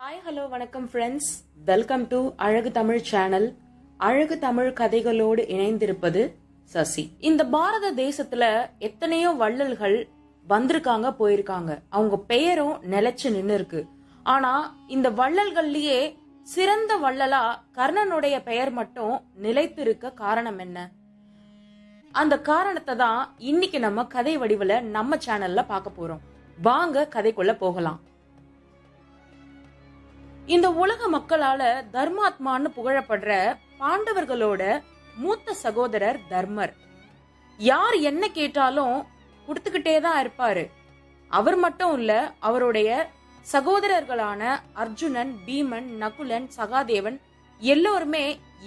Hi hello வணக்கம் friends welcome to Azhagu Tamil channel அழகு தமிழ் கதைகளோடு இணைந்திருப்பது சசி. இந்த பாரத தேசத்துல எத்தனையோ வள்ளல்கள் வந்திருக்காங்க போயிருக்காங்க. அவங்க பெயரும் நிலைச்சு நின்னு இருக்கு ஆனா இந்த வள்ளல்கள்லயே சிறந்த வள்ளலா கர்ணனுடைய பெயர் மட்டும் நிலைத்து இருக்க காரணம் என்ன? அந்த காரணத்தை தான் இன்னைக்கு நம்ம கதை வடிவுல நம்ம சேனல்ல பார்க்க போறோம். வாங்க கதைக்குள்ள போகலாம். இந்த உலக மக்களால தர்மாத்மான்னு புகழப்படுற பாண்டவர்களோட மூத்த சகோதரர் தர்மர். யார் என்ன கேட்டாலும் கொடுத்துக்கிட்டே தான் இருப்பாரு. அவர் மட்டும் இல்ல அவருடைய சகோதரர்களான அர்ஜுனன் பீமன் நகுலன் சகாதேவன் எல்லோருமே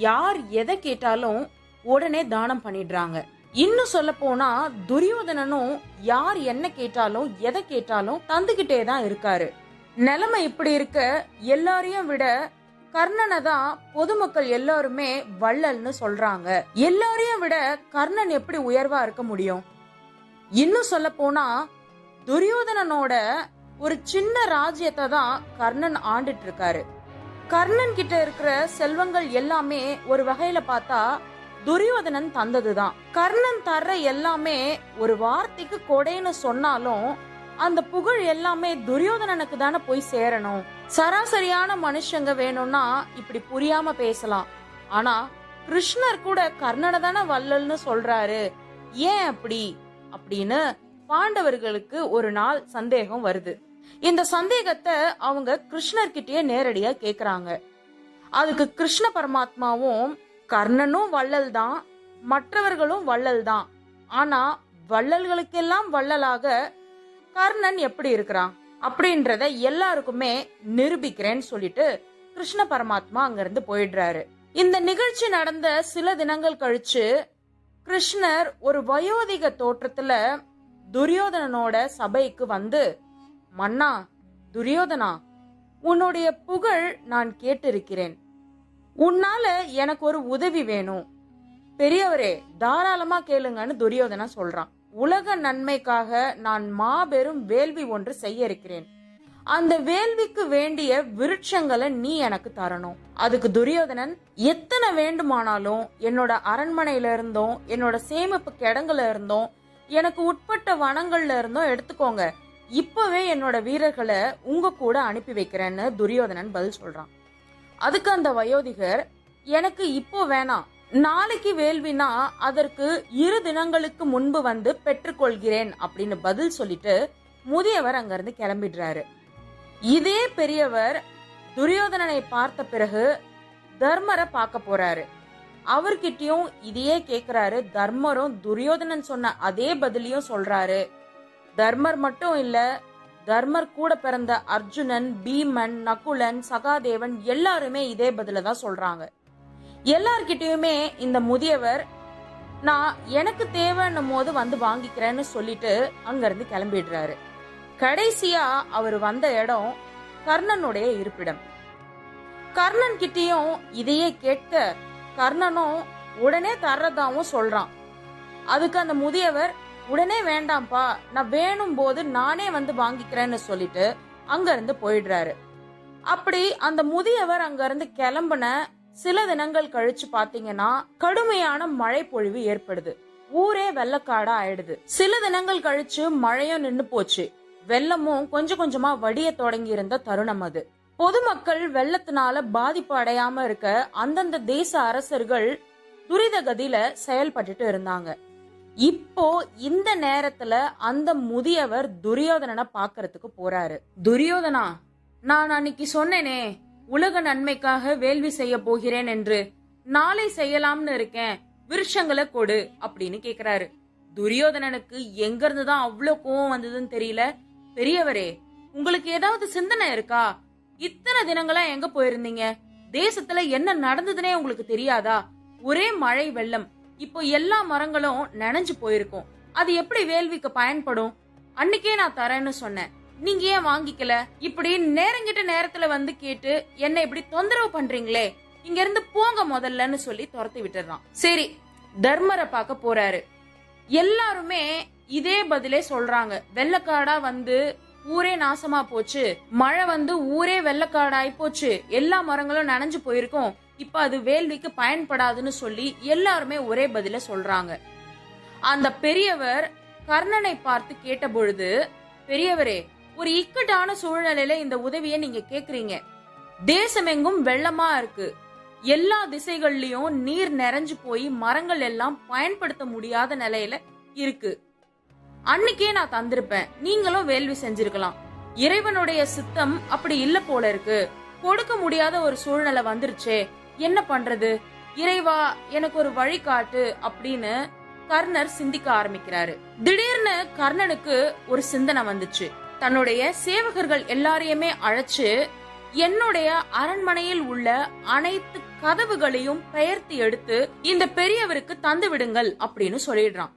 யார் எதை கேட்டாலும் உடனே தானம் பண்ணிடுறாங்க. இன்னும் சொல்ல போனா துரியோதனனும் யார் என்ன கேட்டாலும் எதை கேட்டாலும் தந்துகிட்டே தான் இருக்காரு. நிலைமை இப்படி இருக்க எல்லாரையும் விட கர்ணனை தான் பொதுமக்கள் எல்லாருமே வள்ளல்னு சொல்றாங்க. எல்லாரையும் விட கர்ணன் எப்படி உயர்வா இருக்க முடியும்? இன்னும் சொல்ல போனா துரியோதனனோட ஒரு சின்ன ராஜ்யத்தை தான் கர்ணன் ஆண்டுட்டு இருக்காரு. கர்ணன் கிட்ட இருக்கிற செல்வங்கள் எல்லாமே ஒரு வகையில பார்த்தா துரியோதனன் தந்ததுதான் கர்ணன் தர்ற எல்லாமே ஒரு வார்த்தைக்கு கொடைன்னு சொன்னாலும் அந்த புகழ் எல்லாமே துரியோதனனுக்கு தானே போய் சேரணும். சராசரியான மனுஷங்க வேணும்னா இப்படி புரியாம பேசலாம். ஆனா கிருஷ்ணர் கூட கர்ணனை தானே வள்ளல்னு சொல்றாரு. ஏன் அப்படி? அப்படின்னு பாண்டவர்களுக்கு ஒரு நாள் சந்தேகம் வருது. இந்த சந்தேகத்தை அவங்க கிருஷ்ணர்கிட்டயே நேரடியா கேக்குறாங்க. அதுக்கு கிருஷ்ண பரமாத்மாவும் கர்ணனும் வள்ளல் தான் மற்றவர்களும் வள்ளல் தான் ஆனா வள்ளல்களுக்கெல்லாம் வள்ளலாக கர்ணன் எப்படி இருக்கிறான் அப்படின்றத எல்லாருக்குமே நிரூபிக்கிறேன்னு சொல்லிட்டு கிருஷ்ண பரமாத்மா அங்கிருந்து போயிடுறாரு. இந்த நிகழ்ச்சி நடந்த சில தினங்கள் கழிச்சு கிருஷ்ணர் ஒரு வயோதிக தோற்றத்துல துரியோதனனோட சபைக்கு வந்து மன்னா துரியோதனா உன்னுடைய புகழ் நான் கேட்டிருக்கிறேன். உன்னால எனக்கு ஒரு உதவி வேணும். பெரியவரே தாராளமா கேளுங்கன்னு துரியோதனா சொல்றான். உலக நன்மைக்காக நான் மாபெரும் வேள்வி ஒன்று செய்ய இருக்கிறேன் அந்த வேள்விக்கு வேண்டிய விருட்சங்களை நீ எனக்கு தரணும். அதுக்கு துரியோதனன் எத்தனை வேண்டுமானாலும் என்னோட அரண்மனையில இருந்தும் என்னோட சேமிப்பு கிடங்குல இருந்தும் எனக்கு உட்பட்ட வனங்கள்ல இருந்தும் எடுத்துக்கோங்க. இப்பவே என்னோட வீரர்களை உங்க கூட அனுப்பி வைக்கிறேன்னு துரியோதனன் பதில் சொல்றான். அதுக்கு அந்த வயோதிகர் எனக்கு இப்போ வேணாம். நாளைக்கு வேள்வினா அதற்கு இரு தினங்களுக்கு முன்பு வந்து பெற்றுக்கொள்கிறேன் அப்படின்னு பதில் சொல்லிட்டு முதியவர் அங்கிருந்து கிளம்பிடுறாரு. இதே பெரியவர் துரியோதனனை பார்த்த பிறகு தர்மரை பார்க்க போறாரு. அவர்கிட்டயும் இதையே கேக்குறாரு. தர்மரும் துரியோதனன் சொன்ன அதே பதிலையும் சொல்றாரு. தர்மர் மட்டும் இல்ல தர்மர் கூட பிறந்த அர்ஜுனன் பீமன் நகுலன் சகாதேவன் எல்லாருமே இதே பதில தான் சொல்றாங்க. எல்லார்கிட்டயுமே இந்த முதியவர் நான் எனக்கு தேவைன்னும் போது வந்து வாங்கிக்கிறேன்னு சொல்லிட்டு அங்கிருந்து கிளம்பிடுறாரு. கடைசியா அவர் வந்த இடம் கர்ணனுடைய இருப்பிடம். கர்ணன் கிட்டயும் இதையே கேட்க கர்ணனும் உடனே தர்றதாவும் சொல்றான். அதுக்கு அந்த முதியவர் உடனே வேண்டாம்ப்பா நான் வேணும் போது நானே வந்து வாங்கிக்கிறேன்னு சொல்லிட்டு அங்க இருந்து போயிடுறாரு. அப்படி அந்த முதியவர் அங்க இருந்து கிளம்புன சில தினங்கள் கழிச்சு பாத்தீங்கன்னா கடுமையான மழை பொழிவு ஏற்படுது. ஊரே வெள்ளக்காடா ஆயிடுது. சில தினங்கள் கழிச்சு மழையும் நின்னு போச்சு. வெள்ளமும் கொஞ்சம் கொஞ்சமா வடிய தொடங்கி இருந்த தருணம் அது. பொதுமக்கள் வெள்ளத்தினால பாதிப்பு அடையாம இருக்க அந்தந்த தேச அரசர்கள் துரித கதியில செயல்பட்டுட்டு இருந்தாங்க. இப்போ இந்த நேரத்துல அந்த முதியவர் துரியோதனனை பாக்குறதுக்கு போறாரு. துரியோதனா நான் அன்னைக்கு சொன்னேனே உலக நன்மைக்காக வேள்வி செய்ய போகிறேன் என்று நாளை செய்யலாம்னு இருக்கேன் விருஷங்களை கொடு அப்படின்னு கேக்குறாரு. துரியோதனனுக்கு எங்க இருந்து தான் அவ்வளவு கோவம் வந்ததுன்னு தெரியல. பெரியவரே உங்களுக்கு ஏதாவது சிந்தனை இருக்கா? இத்தனை தினங்களா எங்க போயிருந்தீங்க? தேசத்துல என்ன நடந்ததுனே உங்களுக்கு தெரியாதா? ஒரே மழை வெள்ளம் இப்போ எல்லா மரங்களும் நனைஞ்சு போயிருக்கும். அது எப்படி வேள்விக்கு பயன்படும்? அன்னைக்கே நான் தரேன்னு சொன்னேன். நீங்க ஏன் வாங்கிக்கல? இப்படி நேரங்கிட்ட நேரத்துல வந்து கேட்டு என்ன இப்படி தொந்தரவு பண்றீங்களே? இங்க இருந்து போங்க முதல்லன்னு சொல்லி துரத்தி விட்டுறான். சரி தர்மரை பார்க்க போறாரு. எல்லாருமே இதே பதிலே சொல்றாங்க. வெள்ளக்காடா வந்து ஊரே நாசமா போச்சு. மழை வந்து ஊரே வெள்ளக்காடாய் போச்சு. எல்லா மரங்களும் நனைஞ்சு போயிருக்கும். இப்ப அது வேள்விக்கு பயன்படாதுன்னு சொல்லி எல்லாருமே ஒரே பதில சொல்றாங்க. அந்த பெரியவர் கர்ணனை பார்த்து கேட்டபொழுது பெரியவரே ஒரு இக்கட்டான சூழ்நிலையில இந்த உதவியை நீங்க கேக்குறீங்க. தேசமெங்கும் வெள்ளமா இருக்கு. எல்லா திசைகள்லயும் நீர் நிறைஞ்சு போய் மரங்கள் எல்லாம் பயன்படுத்த முடியாத நிலையில இருக்கு. அன்னைக்கே நான் தந்திருப்பேன். நீங்களும் வேள்வி செஞ்சிருக்கலாம். இறைவனுடைய சித்தம் அப்படி இல்ல போல இருக்கு. கொடுக்க முடியாத ஒரு சூழ்நிலை வந்துருச்சே. என்ன பண்றது? இறைவா எனக்கு ஒரு வழி காட்டு அப்படின்னு கர்ணர் சிந்திக்க ஆரம்பிக்கிறாரு. திடீர்னு கர்ணனுக்கு ஒரு சிந்தனை வந்துச்சு. தன்னுடைய சேவகர்கள் எல்லாரையுமே அழைச்சு என்னுடைய அரண்மனையில் உள்ள அனைத்து கதவுகளையும் பெயர்த்து எடுத்து இந்த பெரியவருக்கு தந்து விடுங்கள் அப்படின்னு சொல்லிடுறான்.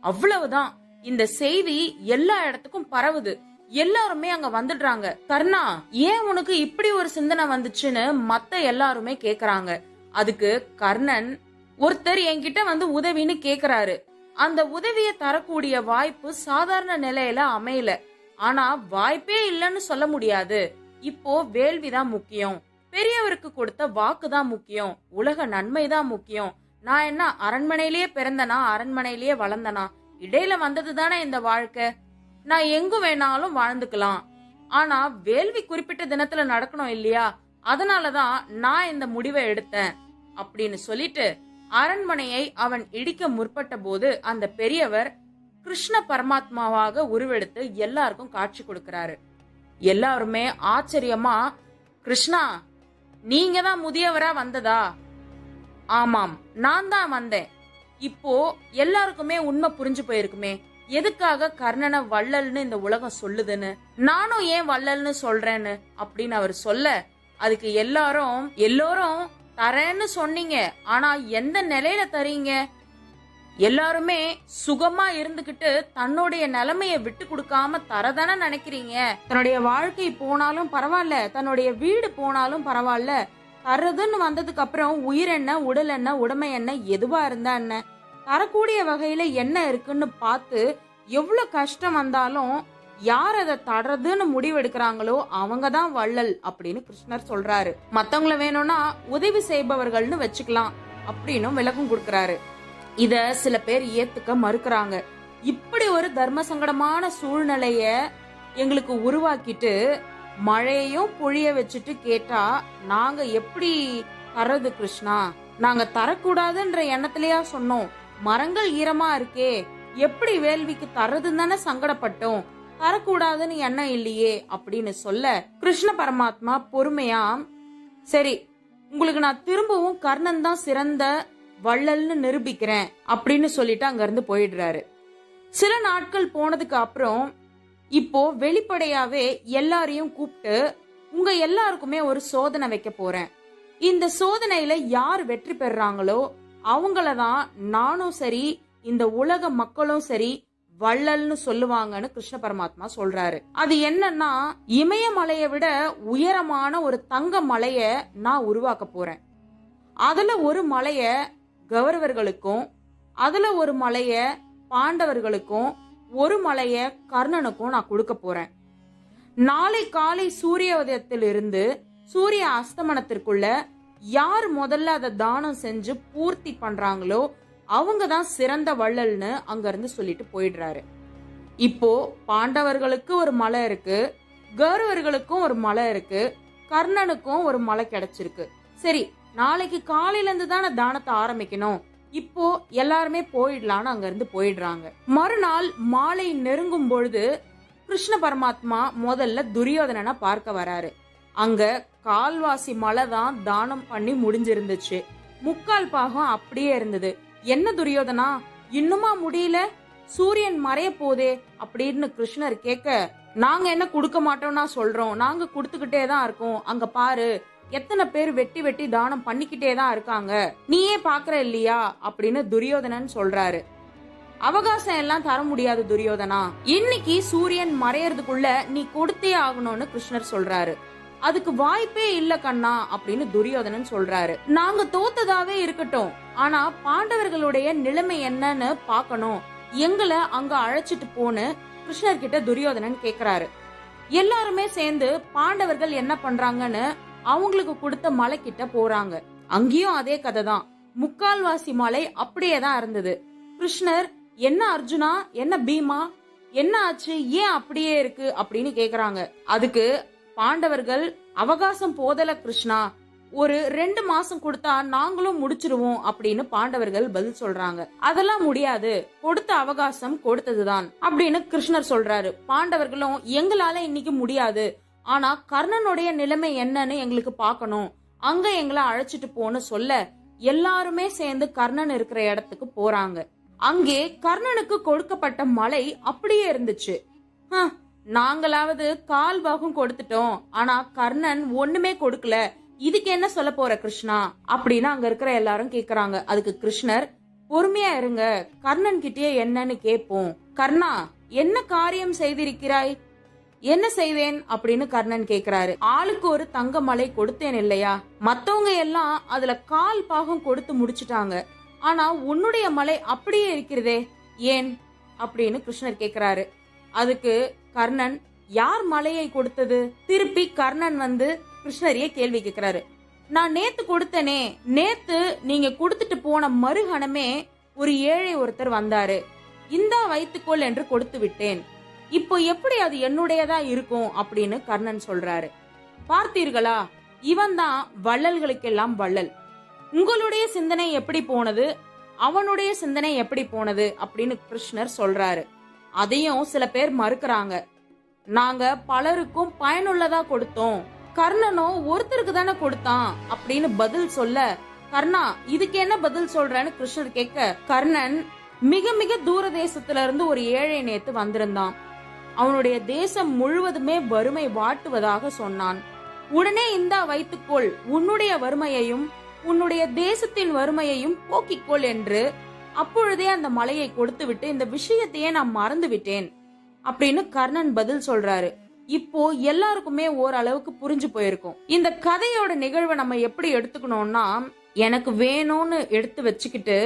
அவ்வளவுதான். இந்த செய்தி எல்லா இடத்துக்கும் பரவுது. எல்லாருமே அங்க வந்துடுறாங்க. கர்ணா ஏன் உனக்கு இப்படி ஒரு சிந்தனை வந்துச்சுன்னு மத்த எல்லாருமே கேக்குறாங்க. அதுக்கு கர்ணன் ஒருத்தர் என்கிட்ட வந்து உதவின்னு கேக்குறாரு. அந்த உதவியை தரக்கூடிய வாய்ப்பு சாதாரண நிலையில அமையல. ஆனா வாய்ப்பே இல்லைன்னு சொல்ல முடியாது. இப்போ வேள்விதான் முக்கியம். பெரியவருக்கு கொடுத்த வாக்கு தான் முக்கியம். உலக நன்மை தான் முக்கியம். நான் என்ன அரண்மனையிலேயே பிறந்தனா அரண்மனையிலேயே வளர்ந்தனா? இடையில வந்தது தானே இந்த வாழ்க்கை. நான் எங்கு வேணாலும் வாழ்ந்துக்கலாம். ஆனா வேள்வி குறிப்பிட்ட தினத்துல நடக்கணும் இல்லையா? அதனாலதான் நான் இந்த முடிவை எடுத்தேன். அப்படின்னு சொல்லிட்டு அரண்மனையை அவன் இடிக்க முற்பட்ட போது அந்த பெரியவர் கிருஷ்ண பரமாத்மாவாக உருவெடுத்து எல்லாருக்கும் காட்சி கொடுக்கிறாரு. எல்லாருமே ஆச்சரியமா கிருஷ்ணா நீங்க தான் முதியவரா வந்ததா? ஆமாம் நான் தான் வந்தேன். இப்போ எல்லாருக்குமே உண்மை புரிஞ்சு போயிருக்குமே. எதுக்காக கர்ணனை வள்ளல்னு இந்த உலகம் சொல்லுதுன்னு? நானும் ஏன் வள்ளல்னு சொல்றேன்னு? அப்படின்னு அவர் சொல்ல அதுக்கு எல்லாரும் எல்லோரும் தரேன்னு சொன்னீங்க. ஆனா எந்த நிலையில தரீங்க? எல்லாருமே சுகமா இருந்துகிட்டு தன்னுடைய நிலைமைய விட்டு கொடுக்காம தரதானே நினைக்கிறீங்க? தன்னுடைய வாழ்க்கை போனாலும் பரவாயில்ல தன்னுடைய வீடு போனாலும் பரவாயில்ல தர்றதுன்னு வந்ததுக்கு அப்புறம் உயிர் என்ன உடல் என்ன உடமை என்ன எதுவா இருந்தா என்ன? தரக்கூடிய வகையில என்ன இருக்குன்னு பார்த்து எவ்வளவு கஷ்டம் வந்தாலும் யார் அதை தடுறதுன்னு முடிவெடுக்கிறாங்களோ அவங்க தான் வள்ளல் அப்படின்னு கிருஷ்ணர் சொல்றாரு. மத்தவங்களை வேணும்னா உதவி செய்பவர்கள்னு வச்சுக்கலாம் அப்படின்னும் விளக்கம் கொடுக்கறாரு. இத சில பேர் ஏத்துக்க மறுக்கிறாங்க. இப்படி ஒரு தர்ம சங்கடமான சூழ்நிலைய எங்களுக்கு உருவாக்கிட்டு மழையையும் பொழிய வச்சுட்டு கேட்டா நாங்க எப்படி தர்றது கிருஷ்ணா? நாங்க தரக்கூடாதுன்ற எண்ணத்திலயா சொன்னோம். மரங்கள் ஈரமா இருக்கே எப்படி வேள்விக்கு தரதுன்னு தானே சங்கடப்பட்டோம். தரக்கூடாதுன்னு எண்ணம் இல்லையே அப்படின்னு சொல்ல கிருஷ்ண பரமாத்மா பொறுமையா சரி உங்களுக்கு நான் திரும்பவும் கர்ணன் தான் சிறந்த வள்ளல்னு நிரூபிக்கிறேன் அப்படின்னு சொல்லிட்டு அங்கிருந்து போயிடுறாரு. சில நாட்கள் போனதுக்கு அப்புறம் இப்போ வெளிப்படையாவே எல்லாரையும் கூப்பிட்டு உங்க எல்லாருக்குமே ஒரு சோதனை வைக்க போறேன். இந்த சோதனையில யார் வெற்றி பெறாங்களோ அவங்கள தான் நானும் சரி இந்த உலக மக்களும் சரி வள்ளல்னு சொல்லுவாங்கன்னு கிருஷ்ண பரமாத்மா சொல்றாரு. அது என்னன்னா இமயமலையை விட உயரமான ஒரு தங்க மலைய நான் உருவாக்க போறேன். அதுல ஒரு மலைய கௌரவர்களுக்கும் அதுல ஒரு மலைய பாண்டவர்களுக்கும் ஒரு மலைய கர்ணனுக்கும் நான் கொடுக்க போறேன். நாளை காலை சூரிய உதயத்திலிருந்து சூரிய அஸ்தமனத்திற்குள்ள யார் முதல்ல அதை தானம் செஞ்சு பூர்த்தி பண்றாங்களோ அவங்க தான் சிறந்த வள்ளல்னு அங்க இருந்து சொல்லிட்டு போயிடுறாரு. இப்போ பாண்டவர்களுக்கு ஒரு மலை இருக்கு கௌரவர்களுக்கும் ஒரு மலை இருக்கு கர்ணனுக்கும் ஒரு மலை கிடைச்சிருக்கு. சரி நாளைக்கு காலையிலேருந்து தானே தானத்தை ஆரம்பிக்கணும். இப்போ எல்லாருமே போயிடலான்னு அங்கேருந்து போயிடுறாங்க. மறுநாள் மாலை நெருங்கும் பொழுது கிருஷ்ண பரமாத்மா முதல்ல துரியோதனனை பார்க்க வராரு. அங்க கால்வாசி மலை தான் தானம் பண்ணி முடிஞ்சிருந்துச்சு. முக்கால் பாகம் அப்படியே இருந்தது. என்ன துரியோதனா இன்னுமா முடியல? சூரியன் மறைய போதே அப்படின்னு கிருஷ்ணர் கேட்க நாங்க என்ன கொடுக்க மாட்டோம்னா சொல்றோம். நாங்க கொடுத்துக்கிட்டே தான் இருக்கோம். அங்க பாரு எத்தனை பேர் வெட்டி வெட்டி தானம் பண்ணிக்கிட்டே தான் இருக்காங்க. நீயே பாக்குற இல்லையா? அப்படின்னு துரியோதனன் சொல்றாரு. அவகாசம் எல்லாம் தர முடியாது துரியோதனா. இன்னைக்கு சூரியன் மறையறதுக்குள்ள நீ கொடுத்தே ஆகணும்னு கிருஷ்ணர் சொல்றாரு. அதுக்கு வாய்ப்பே இல்ல கண்ணா அப்படின்னு துரியோதனன் சொல்றாரு. நாங்க தோத்ததாவே இருக்கட்டும். ஆனா பாண்டவர்களுடைய நிலைமை என்னன்னு பார்க்கணும். எங்களை அங்க அழைச்சிட்டு போன்னு கிருஷ்ணர் கிட்ட துரியோதனன் கேக்குறாரு. எல்லாருமே சேர்ந்து பாண்டவர்கள் என்ன பண்றாங்கன்னு அவங்களுக்கு கொடுத்த மலை கிட்ட போறாங்க. அங்கேயும் அதே கதை தான் முக்கால்வாசி மலை அப்படியே தான் இருந்தது. கிருஷ்ணர் என்ன அர்ஜுனா? என்ன பீமா? என்ன ஆச்சு? ஏன் அப்படியே இருக்கு? அப்படின்னு கேக்குறாங்க. அதுக்கு பாண்டவர்கள் அவகாசம் போதல கிருஷ்ணா ஒரு ரெண்டு மாசம் கொடுத்தா நாங்களும் முடிச்சிருவோம் அப்படின்னு பாண்டவர்கள் பதில் சொல்றாங்க. அதெல்லாம் முடியாது. கொடுத்த அவகாசம் கொடுத்ததுதான் அப்படின்னு கிருஷ்ணர் சொல்றாரு. பாண்டவர்களும் எங்களால இன்னைக்கு முடியாது. ஆனா கர்ணனுடைய நிலைமை என்னன்னு எங்களுக்கு பார்க்கணும். அங்க எங்களை அழைச்சிட்டு போன்னு சொல்ல எல்லாருமே சேர்ந்து கர்ணன் இருக்கிற இடத்துக்கு போறாங்க. அங்கே கர்ணனுக்கு கொடுக்கப்பட்ட மலை அப்படியே இருந்துச்சு. நாங்களாவது கால் பாகம் கொடுத்துட்டோம். ஆனா கர்ணன் ஒண்ணுமே கொடுக்கல. இதுக்கு என்ன சொல்ல போற கிருஷ்ணா? அப்படின்னு அங்க இருக்கிற எல்லாரும் கேக்குறாங்க. அதுக்கு கிருஷ்ணர் பொறுமையா இருங்க. கர்ணன் கிட்டே என்னன்னு கேப்போம். கர்ணா என்ன காரியம் செய்திருக்கிறாய்? என்ன செய்வேன் அப்படின்னு கர்ணன் கேக்குறாரு. ஆளுக்கு ஒரு தங்க மலை கொடுத்தேன் இல்லையா? மத்தவங்க எல்லாம் அதுல கால் பாகம் கொடுத்து முடிச்சிட்டாங்க. ஆனா உன்னுடைய மலை அப்படியே இருக்கிறதே ஏன்? அப்படின்னு கிருஷ்ணர் கேக்குறாரு. அதுக்கு கர்ணன் யார் மலையை கொடுத்தது? திருப்பி கர்ணன் வந்து கிருஷ்ணரையே கேள்வி கேக்குறாரு. நான் நேத்து கொடுத்தனே நேத்து நீங்க கொடுத்துட்டு போன மறுகணமே ஒரு ஏழை ஒருத்தர் வந்தாரு. இந்தா வைத்துக்கொள் என்று கொடுத்து விட்டேன். இப்போ எப்படி அது என்னுடையதா இருக்கும் அப்படின்னு கர்ணன் சொல்றாரு. பார்த்தீர்களா? இவன் தான் வள்ளல்களுக்கெல்லாம் வள்ளல். உங்களுடைய சிந்தனை எப்படி போனது? அவனுடைய சிந்தனை எப்படி போனது? அப்படின்னு கிருஷ்ணர் சொல்றாரு. அதையும் சில பேர் மறுக்கிறாங்க. நாங்க பலருக்கும் பயனுள்ளதா கொடுத்தோம். கர்ணனோ ஒருத்தருக்கு தானே கொடுத்தான் அப்படின்னு பதில் சொல்ல கர்ணா இதுக்கு என்ன பதில் சொல்றேன்னு கிருஷ்ணர் கேட்க கர்ணன் மிக மிக தூர தேசத்துல இருந்து ஒரு ஏழை நேத்து வந்திருந்தான். அவனுடைய தேசம் முழுவதுமே வறுமை வாட்டுவதாக சொன்னான். உடனே இந்தா வைத்துக்கொள் உன்னுடைய வறுமையையும் உன்னுடைய தேசத்தின் வறுமையையும் போக்கிக்கொள் என்று அப்பொழுதே அந்த மலையை கொடுத்து விட்டு இந்த விஷயத்தையே நான் மறந்து விட்டேன் அப்படின்னு கர்ணன் பதில் சொல்றாரு. இப்போ எல்லாருக்குமே ஓரளவுக்கு புரிஞ்சு போயிருக்கும். இந்த கதையோட நிகழ்வை நம்ம எப்படி எடுத்துக்கணும்னா எனக்கு வேணும்னு எடுத்து வச்சுக்கிட்டு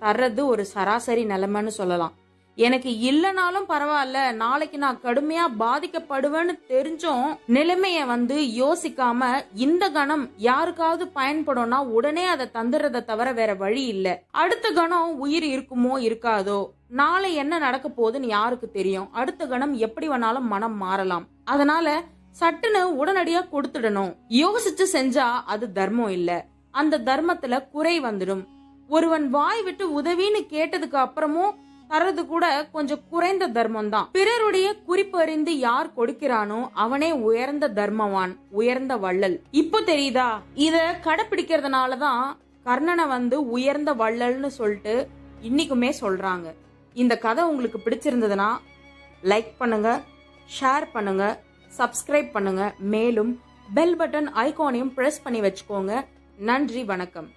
தர்றது ஒரு சராசரி நிலைமைன்னு சொல்லலாம். எனக்கு இல்லைனாலும் பரவாயில்ல நாளைக்கு நான் கடுமையா பாதிக்கப்படுவேன்னு தெரிஞ்சும் நிலைமைய வந்து யோசிக்காம இந்த கணம் யாருக்காவது பயன்படும்னா உடனே அதை தந்துடுறத தவிர வேற வழி இல்ல. அடுத்த கணம் உயிர் இருக்குமோ இருக்காதோ நாளை என்ன நடக்க போகுதுன்னு யாருக்கு தெரியும். அடுத்த கணம் எப்படி வேணாலும் மனம் மாறலாம். அதனால சட்டுன்னு உடனடியா கொடுத்துடணும். யோசிச்சு செஞ்சா அது தர்மம் இல்ல. அந்த தர்மத்துல குறை வந்துடும். ஒருவன் வாய் விட்டு உதவின்னு கேட்டதுக்கு அப்புறமும் தர்றது கூட கொஞ்சம் குறைந்த தர்மம் தான் பிறருடைய குறிப்பு அறிந்து யார் கொடுக்கிறானோ அவனே உயர்ந்த தர்மவான் உயர்ந்த வள்ளல். இப்போ தெரியுதா? இத கடைபிடிக்கிறதுனாலதான் கர்ணனை வந்து உயர்ந்த வள்ளல்னு சொல்லிட்டு இன்னைக்குமே சொல்றாங்க. இந்த கதை உங்களுக்கு பிடிச்சிருந்ததுன்னா லைக் பண்ணுங்க ஷேர் பண்ணுங்க சப்ஸ்கிரைப் பண்ணுங்க. மேலும் பெல் பட்டன் ஐகானையும் ப்ரெஸ் பண்ணி வச்சுக்கோங்க. நன்றி வணக்கம்.